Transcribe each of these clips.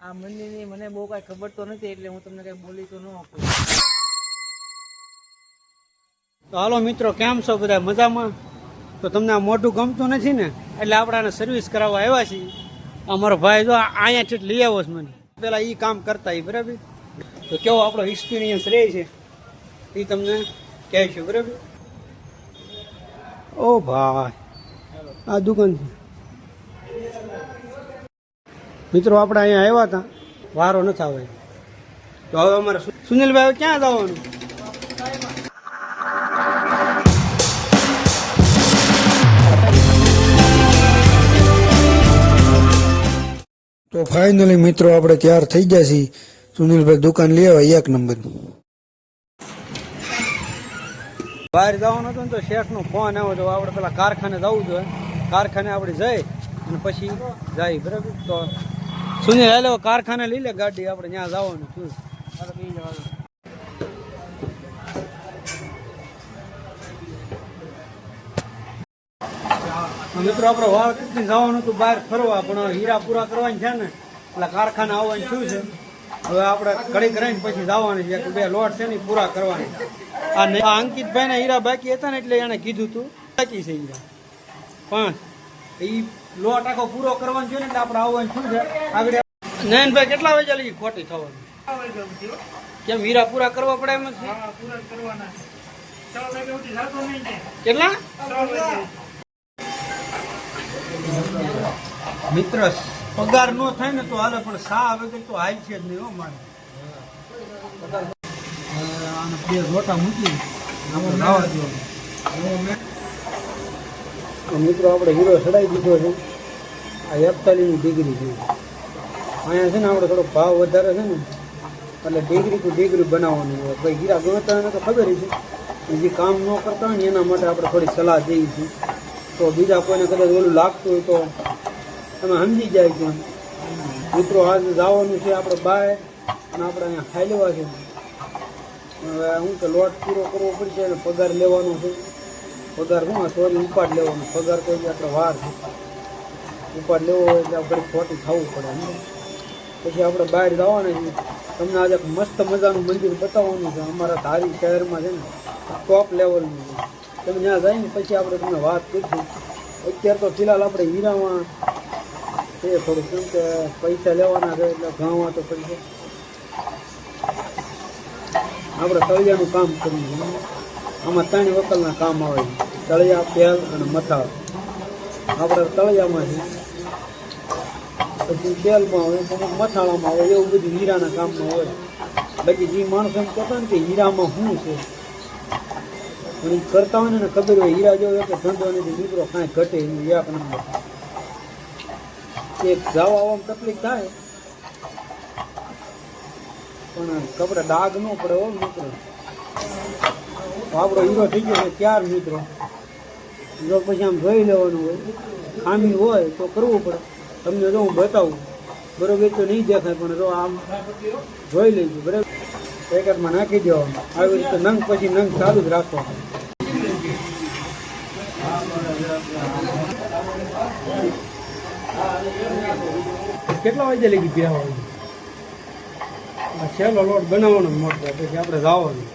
આ મંદિરની મને બહુ કાંઈ ખબર તો નથી એટલે હું તમને કાંઈ બોલી તો ન આપું. તો હાલો મિત્રો, કેમ છો બધા? મજામાં? તો તમને આ મોઢું ગમતું નથી ને? એટલે આપણે આને સર્વિસ કરાવવા આવ્યા છીએ. અમારો ભાઈ જો અહીંયા છેટ લઈ આવ્યો છે મને. પેલા એ કામ કરતા એ બરાબર? તો કેવો આપણો એક્સપિરિયન્સ રહે છે? એ તમને કહેશું બરાબર? ઓ ભાઈ, આ દુકાન છે. મિત્રો આપણે અહીંયા આવ્યા હતા. વારો નથી આવે તો હવે અમારે સુનિલભાઈ ક્યાં જવાનું? તો ફાઇનલી મિત્રો આપણે તૈયાર થઈ ગયા છીએ. સુનિલભાઈ દુકાન લઈ આવ્યા એક નંબર. બહાર જવાનું હતું ને તો શેઠનો ફોન આવ્યો તો આપણે પેલા કારખાને જવું જોઈએ કારખાને આપણે જઈ અને પછી જાય બરાબર? તો સુનિલ, હેલો, કારખાને લઈ લે ગાડી, આપણે ત્યાં જવાનું શું મિત્રો, આપણે વાળ કેટલી જવાનું હતું, બહાર ફરવા, પણ હીરા પૂરા કરવાની છે ને, એટલે કારખાને આવવાનું શું છે? હવે આપણે કડી કરીને પછી જવાની છે બે લોટ છે ને પૂરા કરવાની. આ અંકિતભાઈ ને હીરા બાકી હતા ને, એટલે એને કીધું તું, બાકી છે હીરા. પાંચ એ લોટ આખો પૂરો કરવાનો છે ને, એટલે આપણે આવવાનું શું છે? આગળ નયનભાઈ કેટલા વાગ્યા લગી ખોટી થવાની? કેમ હીરા પૂરા કરવા પડે એમ છે? કેટલા? મિત્ર પગાર નો થાય ને તો હાલે પણ સા વગર તો હાલ છે જ નહીં હો મારે. આને બે રોટા મૂકી આપણે નાવા દો. તો મિત્રો આપણે હીરો ચડાવી દીધો છે. આ એકતાલીસની ડિગ્રી છે. અહીંયા છે ને આપણે થોડો ભાવ વધારે છે ને, એટલે ડિગ્રી ટુ ડિગ્રી બનાવવાનું હોય. ભાઈ, હીરા ગણતા એને તો ખબર છે જે કામ ન કરતા હોય ને એના માટે આપણે થોડી સલાહ દઈએ છીએ તો બીજા કોઈને કદાચ ઓલું લાગતું હોય તો તમે સમજી જાય છે. મિત્રો, આજે જવાનું છે આપણે બાય, અને આપણે અહીંયા ખાઈ લેવા છે. હવે હું કે લોટ પૂરો કરવો પડશે અને પગાર લેવાનો છે. પગાર હું સોરી, ઉપાડ લેવાનો. પગાર કોઈ આપણે વાર છે. ઉપાડ લેવો હોય એટલે આપણે ખોટી ખાવું પડે? પછી આપણે બહાર જવાના છીએ. તમને આજે મસ્ત મજાનું મંદિર બતાવવાનું છે. અમારા ધારી શહેરમાં છે ને ટોપ લેવલનું છે. તમે ત્યાં ને પછી આપણે તમને વાત કરીશું. અત્યારે તો ફિલહાલ આપણે હીરામાં છે થોડું કેમ કે પૈસા લેવાના છે એટલે ગાવા તો પડી આપણે તળિયાનું કામ કરીએ. છીએ. આમાં ત્રણ વકલના કામ આવે છે. તળિયા, પેલ અને મથાળ. આપણે તળિયામાં છે પછી તેલમાં હોય અમુક મથાળામાં હોય, એવું બધું હીરાના કામમાં હોય. બાકી જે માણસો એમ કહેતા ને કે હીરામાં શું છે? પણ એ કરતા હોય ને ખબર હોય, હીરા જેવો કે ધંધો નથી, દીકરો કાંઈ ઘટે નહીં એક નંબર એક જવા આવવામાં તકલીફ થાય. પણ કપડા ડાઘ ન પડે હો મિત્રો. આપણો હીરો થઈ ગયો ત્યાર મિત્રો? જો પછી આમ જોઈ લેવાનું હોય, ખામી હોય તો કરવું પડે. તમને જો હું બતાવું, બરોબર તો નહીં દેખાય, પણ જો આમ જોઈ લેજો, બરાબર? પેકેટમાં નાખી દેવાનું આવી રીતે નંગ પછી નંગ ચાલુ જ રાખવાનું. કેટલા વાગે લગી હોય આ છેલ્લો લોટ બનાવવાનો મોટો, પછી આપણે જવાનું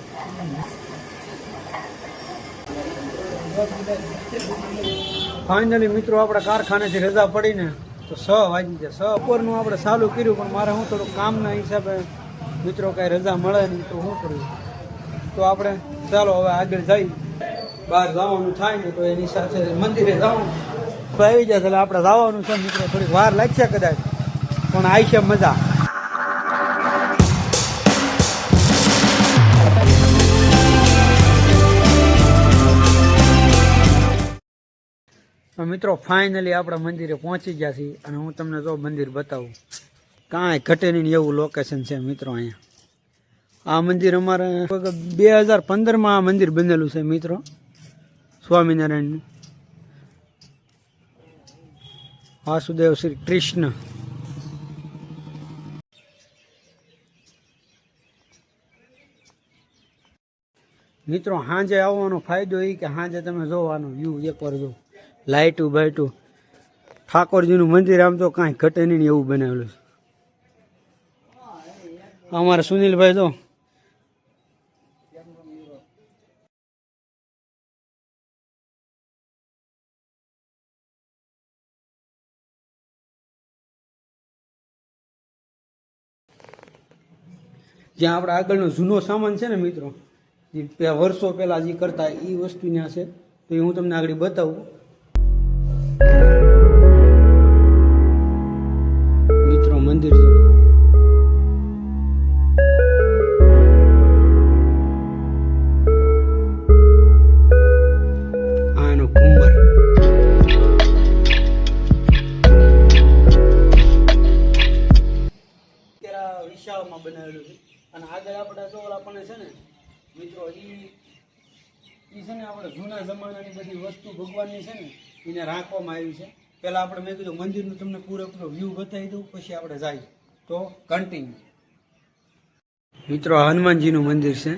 ફાઇનલી મિત્રો, આપણે કારખાનેથી રજા પડીને તો છ વાગી ગયા. છ ઉપરનું આપણે ચાલુ કર્યું, પણ મારે હું થોડું કામના હિસાબે મિત્રો કાંઈ રજા મળે નહીં તો શું કરવું તો આપણે ચાલો હવે આગળ જઈ બહાર જવાનું થાય ને તો એની સાથે મંદિરે જવાનું. આવી જાય એટલે આપણે જવાનું છે મિત્રો. થોડીક વાર લાગશે કદાચ. પણ આવી છે મજા. તો મિત્રો ફાઇનલી આપણા મંદિરે પહોંચી ગયા છીએ અને હું તમને જો મંદિર બતાવું. કાંઈ ઘટે નહીં એવું લોકેશન છે મિત્રો અહીંયા. આ મંદિર અમારે બે હજાર પંદરમાં આ મંદિર બનેલું છે મિત્રો. સ્વામિનારાયણનું. વાસુદેવ શ્રી કૃષ્ણ. મિત્રો સાંજે આવવાનો ફાયદો એ કે સાંજે તમે જોવાનો વ્યૂ એકવાર જો. લાઇટું બાઇટું ઠાકોરજીનું મંદિર આમ તો કાંઈ ઘટે નહીં એવું બનાવેલું છે. અમારા સુનિલભાઈ તો જ્યાં આપણે આગળનો જૂનો સામાન છે ને મિત્રો, જે વર્ષો પહેલાં જે કરતા એ વસ્તુ ત્યાં છે. તો એ હું તમને આગળ બતાવું. ને, મિત્રો એ છે ને આપણે જૂના જમાનાની બધી વસ્તુ ભગવાનની છે ને, એને રાખવામાં આવી છે. પહેલાં આપણે મેં કીધું મંદિરનું તમને પૂરેપૂરો વ્યૂ બતાવી દઉં, પછી આપણે જાય. તો કન્ટિન્યુ મિત્રો, હનુમાનજીનું મંદિર છે.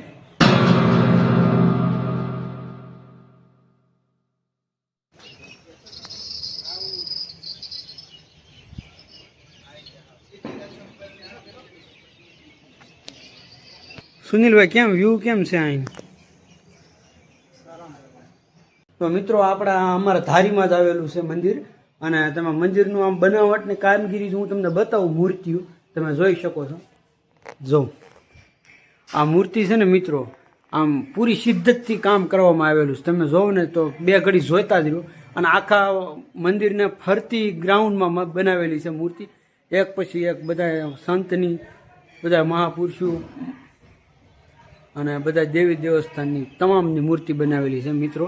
સુનિલભાઈ, કેમ? વ્યૂ કેમ છે અહીં તો મિત્રો, આપણા અમારા ધારીમાં જ આવેલું છે મંદિર અને તમે મંદિરનું આમ બનાવટની કામગીરી હું તમને બતાવું મૂર્તિઓ. તમે જોઈ શકો છો. જો. આ મૂર્તિ છે ને મિત્રો, આમ પૂરી શિદ્ધતથી કામ કરવામાં આવેલું છે. તમે જોવો ને તો બે ઘડી જોઈતા જ રહ્યો અને આખા મંદિરને ફરતી ગ્રાઉન્ડમાં બનાવેલી છે મૂર્તિ. એક પછી એક બધા સંતની, બધા મહાપુરુષો અને બધા દેવી દેવસ્થાનની તમામની મૂર્તિ બનાવેલી છે મિત્રો.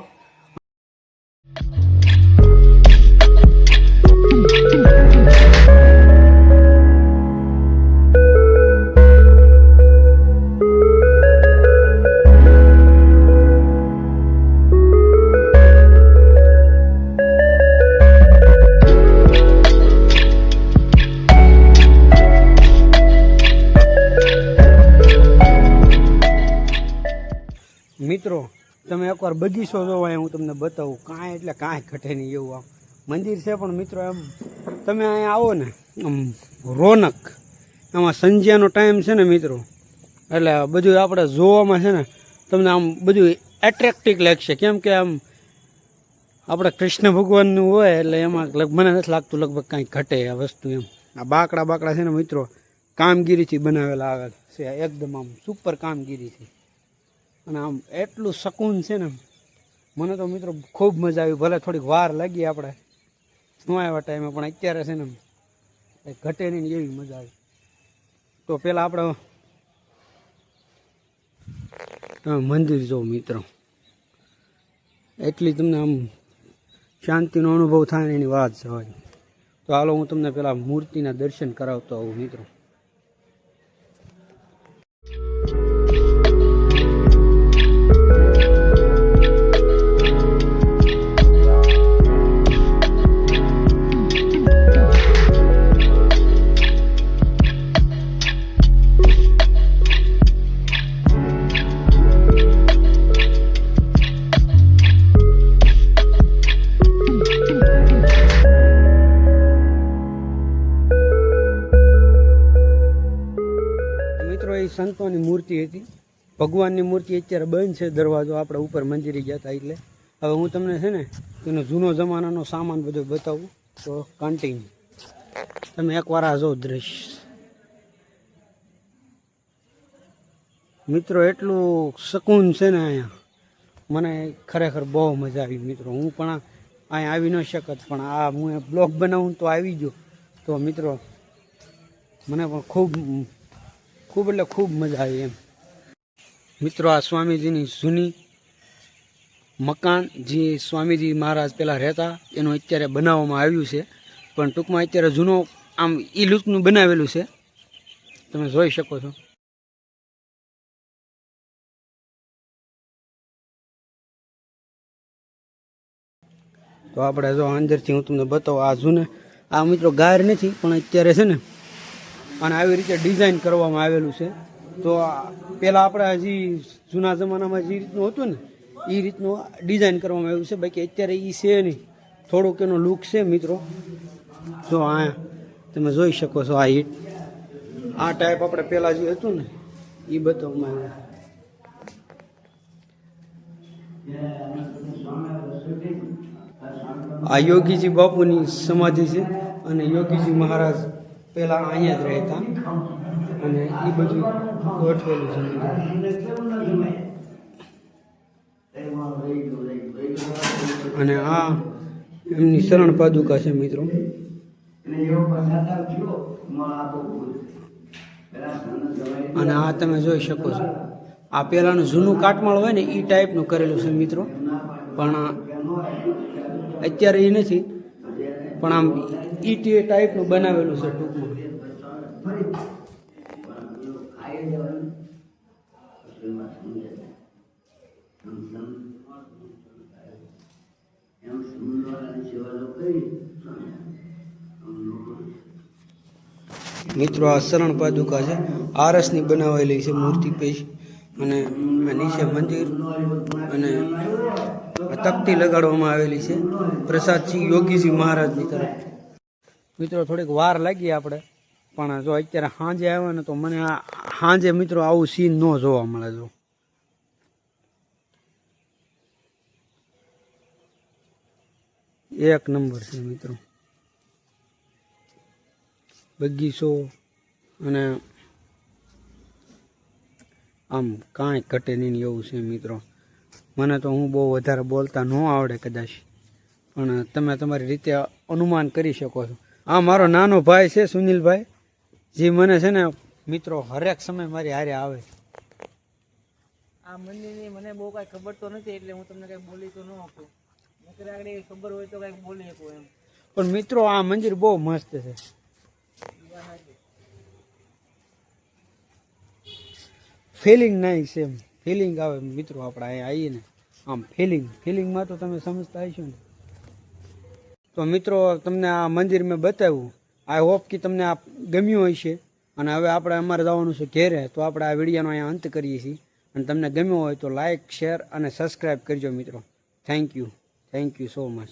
એકવાર જોવાય હું તમને બતાવું. કાંઈ એટલે કાંઈ ઘટે નહીં એવું આમ. મંદિર છે પણ મિત્રો એમ, તમે અહીંયા આવો ને, આમ રોનક. આમાં સંજ્યાનો ટાઈમ છે ને મિત્રો. એટલે બધું આપણે જોવામાં છે ને, તમને આમ બધું એટ્રેક્ટિવ લાગશે. કેમ કે આમ આપણે કૃષ્ણ ભગવાનનું હોય એટલે એમાં મને નથી લાગતું લગભગ કાંઈ ઘટે આ વસ્તુ એમ. આ બાકડા બાકડા છે ને મિત્રો, કામગીરીથી બનાવેલા આવે છે. એકદમ આમ સુપર કામગીરી છે. અને આમ એટલું શકૂન છે ને મને તો મિત્રો ખૂબ મજા આવી. ભલે થોડીક વાર લાગી આપણે. હું આવ્યા ટાઈમે પણ અત્યારે છે ને ઘટે નહીં એવી મજા આવી. તો પેલા આપણે મંદિર જો મિત્રો. એટલી તમને આમ શાંતિનો અનુભવ થાય એની વાત છે હોય. તો હાલો હું તમને પેલા મૂર્તિના દર્શન કરાવતો આવું મિત્રો. મિત્રો મૂર્તિ હતી. ભગવાનની મૂર્તિ અત્યારે બંધ છે, દરવાજો આપણે ઉપર ગયા હતા એટલે. હવે હું તમને છે ને, એનો જૂનો જમાનાનો સામાન બધો બતાવું, તો કન્ટિન્યુ તમે એકવાર આ જો દ્રશ્ય. મિત્રો, એટલું શકૂન છે ને અહીંયા. મને ખરેખર બહુ મજા આવી મિત્રો. હું પણ અહીંયા આવી ન શકત, પણ આ હું બ્લોગ બનાવું તો આવી ગયો. તો મિત્રો, મને પણ ખૂબ ખૂબ એટલે ખૂબ મજા આવી એમ. મિત્રો, આ સ્વામીજીની જૂની મકાન જે સ્વામીજી મહારાજ પહેલાં રહેતા, એનું અત્યારે બનાવવામાં આવ્યું છે. પણ ટૂંકમાં અત્યારે જૂનો, આમ ઈ લુકનું બનાવેલું છે. તમે જોઈ શકો છો. તો આપણે જો અંદરથી હું તમને બતાવું, આ જૂને, આ મિત્રો ગાર નથી, પણ અત્યારે છે ને અને આવી રીતે ડિઝાઇન કરવામાં આવેલું છે. તો પહેલાં આપણે હજી જૂના જમાનામાં જે રીતનું હતું ને એ રીતનું ડિઝાઇન કરવામાં આવ્યું છે. બાકી અત્યારે એ છે નહીં. થોડોક એનો લુક છે મિત્રો. જો આ તમે જોઈ શકો છો આ હીટ આ ટાઈપ આપણે પહેલાં જે હતું ને એ બતાવવામાં આવ્યું. આ યોગીજી બાપુની સમાધિ છે અને યોગીજી મહારાજ પેલા અહીંયા જ રહેતા. અને એ બધું ગોઠવેલું છે અને આ એમની શરણ પાદુકા છે મિત્રો. અને આ તમે જોઈ શકો છો. આ પેલાનું જૂનું કાટમાળ હોય ને એ ટાઈપનું કરેલું છે મિત્રો. પણ અત્યારે એ નથી. પણ આમ ઈટી ટાઈપનું બનાવેલું છે ટૂંકમાં. મિત્રો, આ શરણ પાદુકા છે. આરસની બનાવેલી છે મૂર્તિ પેશ અને નીચે મંદિર અને તકતી લગાડવામાં આવેલી છે. પ્રસાદજી યોગીજી મહારાજની તરફ મિત્રો, થોડીક વાર લાગી આપણે. પણ જો અત્યારે સાંજે આવે ને તો મને સાંજે મિત્રો, આવું સીન ન જોવા મળે જો. એક નંબર છે, મિત્રો. બગીચો અને આમ કાંઈ ઘટે નહીં એવું છે, મિત્રો. મને તો હું બહુ વધારે બોલતા ન આવડે કદાચ. પણ તમે તમારી રીતે અનુમાન કરી શકો છો. આ મારો નાનો ભાઈ છે સુનિલભાઈ. જે મને છે ને મિત્રો હરેક સમય મારી હારે આવે. આ મંદિરની મને બહુ કાંઈ ખબર તો નથી એટલે હું તમને કાંઈ બોલી તો ન આપું નકર આગળ ખબર હોય તો કાંઈક બોલી શકું એમ. પણ મિત્રો આ મંદિર બહુ મસ્ત છે. ફિલિંગ છે એમ. ફિલિંગ આવે મિત્રો આપણે અહીંયા આવીએ ને. આમ ફિલિંગ ફિલિંગમાં તો તમે સમજતા હશો ને. તો મિત્રો, તમને આ મંદિર મેં બતાવ્યું. આઈ હોપ કે તમને આ ગમ્યું હશે. અને હવે આપણે અમારે જવાનું છે ઘેરે, તો આપણે આ વિડીયોનો અહીંયા અંત કરીએ છીએ. અને તમને ગમ્યો હોય તો લાઇક શેર અને સબસ્ક્રાઈબ કરજો મિત્રો. Thank you thank you so much